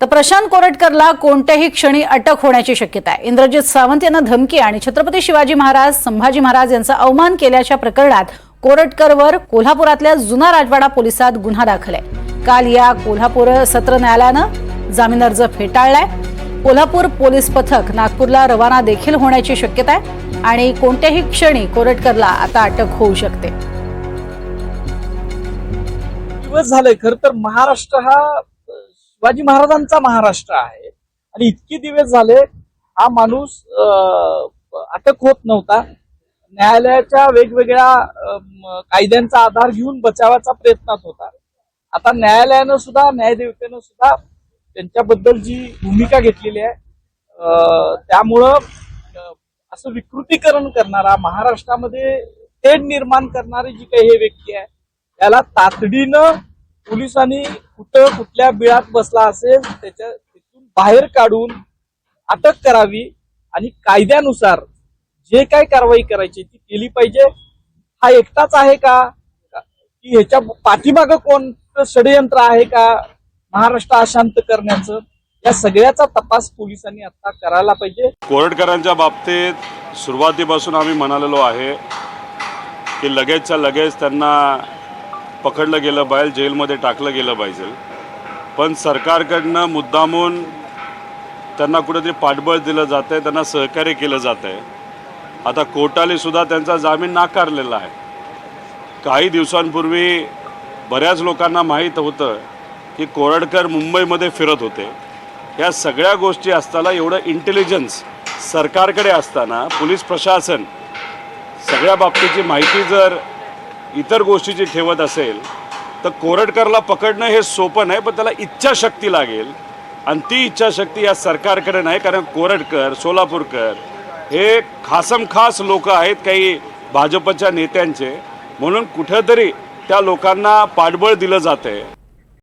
तर प्रशांत कोरटकरला कोणत्याही क्षणी अटक होण्याची शक्यता आहे. इंद्रजित सावंत यांना धमकी आणि छत्रपती शिवाजी महाराज संभाजी महाराज यांचा अवमान केल्याच्या प्रकरणात कोरटकरवर कोल्हापुरातल्या जुना राजवाडा पोलिसात गुन्हा दाखल आहे. काल या कोल्हापूर सत्र न्यायालयानं जामीन अर्ज फेटाळलाय. कोल्हापूर पोलीस पथक नागपूरला रवाना देखील होण्याची शक्यता आहे आणि कोणत्याही क्षणी कोरटकरला आता अटक होऊ शकते. दिवस झाले खर तर महाराष्ट्र हा शिवाजी महाराजांचा महाराष्ट्र आहे. आणि इतके दिवस झाले हा माणूस अटक होत नव्हता. न्यायालयाच्या वेगवेगळ्या कायद्यांचा आधार घेऊन बचावाचा प्रयत्नात होता. आता न्यायालयानं सुद्धा न्यायदेवतेनं सुद्धा त्यांच्याबद्दल जी भूमिका घेतलेली आहे त्यामुळं असं विकृतीकरण करणारा महाराष्ट्रामध्ये तेढ निर्माण करणारी जी काही हे व्यक्ती आहे त्याला तातडीनं पोलिसांनी कुठं कुठल्या बिळात बसला असेल त्याच्या तिथून बाहेर काढून अटक करावी आणि कायद्यानुसार जे काय कारवाई करायची ती केली पाहिजे. हा एकटाच आहे का? की ह्याच्या पाठीमागं कोण षडयंत्र आहे का? महाराष्ट्र अशांत करण्याचं या सगळ्याचा तपास पोलिसांनी आता करायला पाहिजे. कोरटकरांच्या बाबतीत सुरुवातीपासून आम्ही म्हणालेलो आहे की लगेचच्या लगेच त्यांना पकडलं गेलं पाहिजे जेलमध्ये टाकलं गेलं पाहिजे. पण सरकारकडनं मुद्दामून त्यांना कुठेतरी पाठबळ दिलं जातं आहे त्यांना सहकार्य केलं जातं आहे आता कोर्टाने सुद्धा त्यांचा जामीन नाकारलेला आहे. काही दिवसांपूर्वी बऱ्याच लोकांना माहीत होतं की कोरडकर मुंबईमध्ये फिरत होते. या सगळ्या गोष्टी असताना एवढं इंटेलिजन्स सरकारकडे असताना पोलीस प्रशासन सगळ्या बाबतीची माहिती जर इतर गोष्टीची ठेवत असेल तर कोरडकरला पकडणं हे सोपं नाही पण त्याला इच्छाशक्ती लागेल. आणि ती इच्छाशक्ती या सरकारकडे नाही कारण कोरडकर सोलापूरकर हे खासम खास लोक आहेत काही भाजपच्या नेत्यांचे. म्हणून कुठंतरी त्या लोकांना पाठबळ दिलं जातं आहे